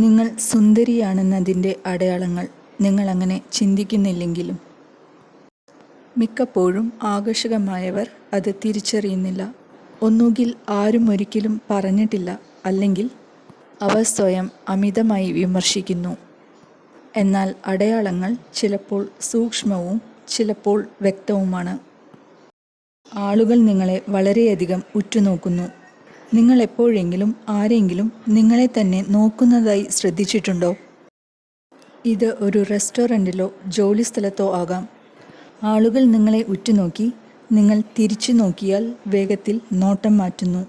നിങ്ങൾ സുന്ദരിയാണെന്നതിന്റെ അടയാളങ്ങൾ നിങ്ങളങ്ങനെ ചിന്തിക്കുന്നില്ലെങ്കിലും. മിക്കപ്പോഴും ആകർഷകമായവർ അത് തിരിച്ചറിയുന്നില്ല. ഒന്നുകിൽ ആരും ഒരിക്കലും പറഞ്ഞിട്ടില്ല അല്ലെങ്കിൽ അവ സ്വയം അമിതമായി വിമർശിക്കുന്നു. എന്നാൽ അടയാളങ്ങൾ ചിലപ്പോൾ സൂക്ഷ്മവും ചിലപ്പോൾ വ്യക്തവുമാണ്. ആളുകൾ നിങ്ങളെ വളരെയധികം ഉറ്റുനോക്കുന്നു. നിങ്ങൾ എപ്പോഴെങ്കിലും ആരെങ്കിലും നിങ്ങളെ തന്നെ നോക്കുന്നതായി ശ്രദ്ധിച്ചിട്ടുണ്ടോ? ഇത് ഒരു റെസ്റ്റോറന്റിലോ ജോലിസ്ഥലത്തോ ആകാം. ആളുകൾ നിങ്ങളെ ഉറ്റുനോക്കി നിങ്ങൾ തിരിച്ചു നോക്കിയാൽ വേഗത്തിൽ നോട്ടം മാറ്റുന്നു.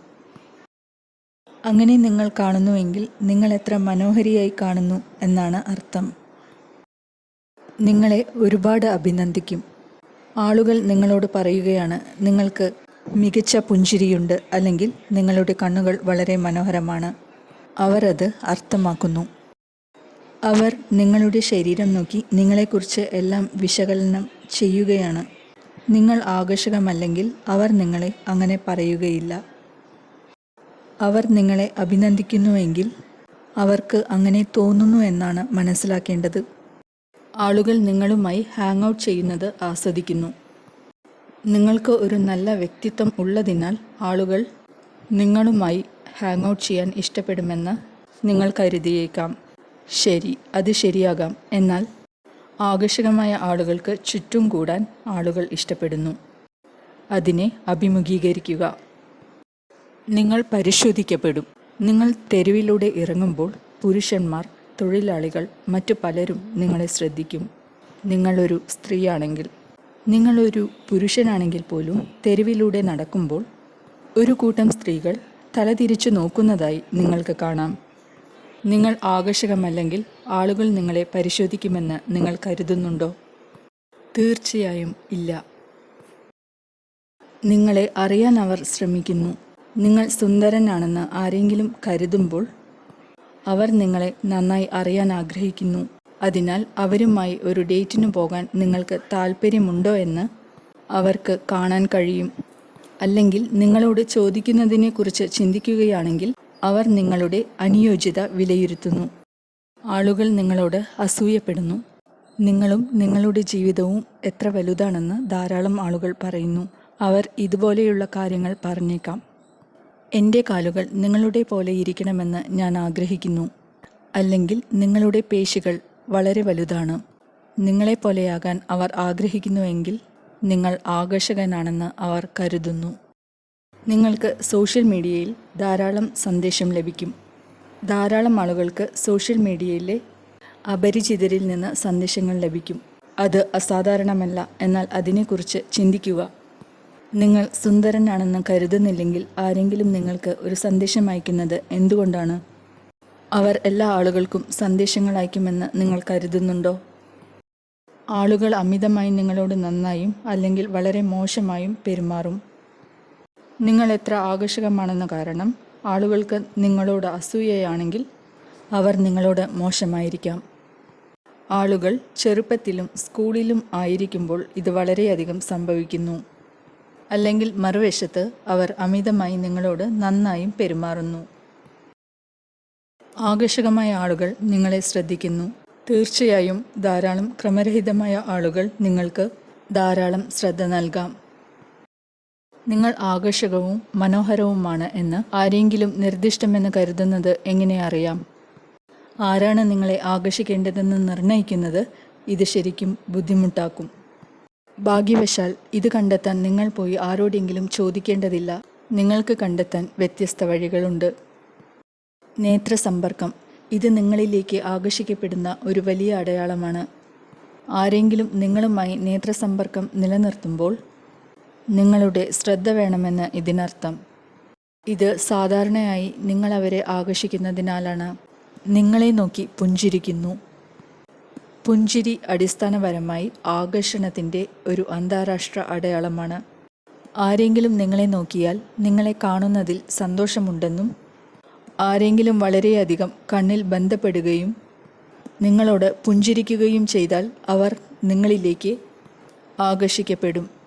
അങ്ങനെ നിങ്ങൾ കാണുന്നുവെങ്കിൽ നിങ്ങൾ എത്ര മനോഹരിയായി കാണുന്നു എന്നാണ് അർത്ഥം. നിങ്ങളെ ഒരുപാട് അഭിനന്ദിക്കും. ആളുകൾ നിങ്ങളോട് പറയുകയാണ് നിങ്ങൾക്ക് മികച്ച പുഞ്ചിരിയുണ്ട് അല്ലെങ്കിൽ നിങ്ങളുടെ കണ്ണുകൾ വളരെ മനോഹരമാണ്. അവർ അത് അർത്ഥമാക്കുന്നു. അവർ നിങ്ങളുടെ ശരീരം നോക്കി നിങ്ങളെക്കുറിച്ച് എല്ലാം വിശകലനം ചെയ്യുകയാണ്. നിങ്ങൾ ആകർഷകമല്ലെങ്കിൽ അവർ നിങ്ങളെ അങ്ങനെ പറയുകയില്ല. അവർ നിങ്ങളെ അഭിനന്ദിക്കുന്നുവെങ്കിൽ അവർക്ക് അങ്ങനെ തോന്നുന്നു എന്നാണ് മനസ്സിലാക്കേണ്ടത്. ആളുകൾ നിങ്ങളുമായി ഹാങ് ഔട്ട് ചെയ്യുന്നത് ആസ്വദിക്കുന്നു. നിങ്ങൾക്ക് ഒരു നല്ല വ്യക്തിത്വം ഉള്ളതിനാൽ ആളുകൾ നിങ്ങളുമായി ഹാങ് ഔട്ട് ചെയ്യാൻ ഇഷ്ടപ്പെടുമെന്ന് നിങ്ങൾ കരുതിയേക്കാം. ശരി അത് ശരിയാകാം. എന്നാൽ ആകർഷകമായ ആളുകൾക്ക് ചുറ്റും കൂടാൻ ആളുകൾ ഇഷ്ടപ്പെടുന്നു. അതിനെ അഭിമുഖീകരിക്കുക. നിങ്ങൾ പരിശോധിക്കപ്പെടും. നിങ്ങൾ തെരുവിലൂടെ ഇറങ്ങുമ്പോൾ പുരുഷന്മാർ തൊഴിലാളികൾ മറ്റു പലരും നിങ്ങളെ ശ്രദ്ധിക്കും. നിങ്ങളൊരു സ്ത്രീയാണെങ്കിൽ നിങ്ങളൊരു പുരുഷനാണെങ്കിൽ പോലും തെരുവിലൂടെ നടക്കുമ്പോൾ ഒരു കൂട്ടം സ്ത്രീകൾ തലതിരിച്ചു നോക്കുന്നതായി നിങ്ങൾക്ക് കാണാം. നിങ്ങൾ ആകർഷകമല്ലെങ്കിൽ ആളുകൾ നിങ്ങളെ പരിശോധിക്കുമെന്ന് നിങ്ങൾ കരുതുന്നുണ്ടോ? തീർച്ചയായും ഇല്ല. നിങ്ങളെ അറിയാൻ അവർ ശ്രമിക്കുന്നു. നിങ്ങൾ സുന്ദരനാണെന്ന് ആരെങ്കിലും കരുതുമ്പോൾ അവർ നിങ്ങളെ നന്നായി അറിയാൻ ആഗ്രഹിക്കുന്നു. അതിനാൽ അവരുമായി ഒരു ഡേറ്റിന് പോകാൻ നിങ്ങൾക്ക് താല്പര്യമുണ്ടോ എന്ന് അവർക്ക് കാണാൻ കഴിയും. അല്ലെങ്കിൽ നിങ്ങളോട് ചോദിക്കുന്നതിനെക്കുറിച്ച് ചിന്തിക്കുകയാണെങ്കിൽ അവർ നിങ്ങളുടെ അനുയോജ്യത വിലയിരുത്തുന്നു. ആളുകൾ നിങ്ങളോട് അസൂയപ്പെടുന്നു. നിങ്ങളും നിങ്ങളുടെ ജീവിതവും എത്ര വലുതാണെന്ന് ധാരാളം ആളുകൾ പറയുന്നു. അവർ ഇതുപോലെയുള്ള കാര്യങ്ങൾ പറഞ്ഞേക്കാം. എന്റെ കാലുകൾ നിങ്ങളുടെ പോലെ ഇരിക്കണമെന്ന് ഞാൻ ആഗ്രഹിക്കുന്നു. അല്ലെങ്കിൽ നിങ്ങളുടെ പേശികൾ വളരെ വലുതാണ്. നിങ്ങളെപ്പോലെയാകാൻ അവർ ആഗ്രഹിക്കുന്നുവെങ്കിൽ നിങ്ങൾ ആകർഷകനാണെന്ന് അവർ കരുതുന്നു. നിങ്ങൾക്ക് സോഷ്യൽ മീഡിയയിൽ ധാരാളം സന്ദേശം ലഭിക്കും. ധാരാളം ആളുകൾക്ക് സോഷ്യൽ മീഡിയയിലെ അപരിചിതരിൽ നിന്ന് സന്ദേശങ്ങൾ ലഭിക്കും. അത് അസാധാരണമല്ല എന്നാൽ അതിനെക്കുറിച്ച് ചിന്തിക്കുക. നിങ്ങൾ സുന്ദരനാണെന്ന് കരുതുന്നില്ലെങ്കിൽ ആരെങ്കിലും നിങ്ങൾക്ക് ഒരു സന്ദേശം അയക്കുന്നത് എന്തുകൊണ്ടാണ്? അവർ എല്ലാ ആളുകൾക്കും സന്ദേശങ്ങൾ അയക്കുമെന്ന് നിങ്ങൾ കരുതുന്നുണ്ടോ? ആളുകൾ അമിതമായി നിങ്ങളോട് നന്നായും അല്ലെങ്കിൽ വളരെ മോശമായും പെരുമാറും. നിങ്ങൾ എത്ര ആകർഷകമാണെന്ന കാരണം ആളുകൾക്ക് നിങ്ങളോട് അസൂയയാണെങ്കിൽ അവർ നിങ്ങളോട് മോശമായിരിക്കാം. ആളുകൾ ചെറുപ്പത്തിലും സ്കൂളിലും ആയിരിക്കുമ്പോൾ ഇത് വളരെയധികം സംഭവിക്കുന്നു. അല്ലെങ്കിൽ മറുവശത്ത് അവർ അമിതമായി നിങ്ങളോട് നന്നായും പെരുമാറുന്നു. ആകർഷകമായ ആളുകൾ നിങ്ങളെ ശ്രദ്ധിക്കുന്നു. തീർച്ചയായും ധാരാളം ക്രമരഹിതമായ ആളുകൾ നിങ്ങൾക്ക് ധാരാളം ശ്രദ്ധ നൽകാം. നിങ്ങൾ ആകർഷകവും മനോഹരവുമാണ് എന്ന് ആരെങ്കിലും നിർദ്ദിഷ്ടമെന്ന് കരുതുന്നത് എങ്ങനെ അറിയാം? ആരാണ് നിങ്ങളെ ആകർഷിക്കേണ്ടതെന്ന് നിർണയിക്കുന്നത് ഇത് ശരിക്കും ബുദ്ധിമുട്ടാക്കും. ഭാഗ്യവശാൽ ഇത് കണ്ടെത്താൻ നിങ്ങൾ പോയി ആരോടെങ്കിലും ചോദിക്കേണ്ടതില്ല. നിങ്ങൾക്ക് കണ്ടെത്താൻ വ്യത്യസ്ത വഴികളുണ്ട്. നേത്രസമ്പർക്കം. ഇത് നിങ്ങളിലേക്ക് ആകർഷിക്കപ്പെടുന്ന ഒരു വലിയ അടയാളമാണ്. ആരെങ്കിലും നിങ്ങളുമായി നേത്രസമ്പർക്കം നിലനിർത്തുമ്പോൾ നിങ്ങളുടെ ശ്രദ്ധ വേണമെന്ന് ഇതിനർത്ഥം. ഇത് സാധാരണയായി നിങ്ങൾ അവരെ ആകർഷിക്കുന്നതിനാലാണ് നിങ്ങളെ നോക്കി പുഞ്ചിരിക്കുന്നു. പുഞ്ചിരി അടിസ്ഥാനപരമായി ആകർഷണത്തിന്റെ ഒരു അന്താരാഷ്ട്ര അടയാളമാണ്. ആരെങ്കിലും നിങ്ങളെ നോക്കിയാൽ നിങ്ങളെ കാണുന്നതിൽ സന്തോഷമുണ്ടെന്നും ആരെങ്കിലും വളരെയധികം കണ്ണിൽ ബന്ധപ്പെടുകയും നിങ്ങളോട് പുഞ്ചിരിക്കുകയും ചെയ്താൽ അവർ നിങ്ങളിലേക്ക് ആകർഷിക്കപ്പെടും.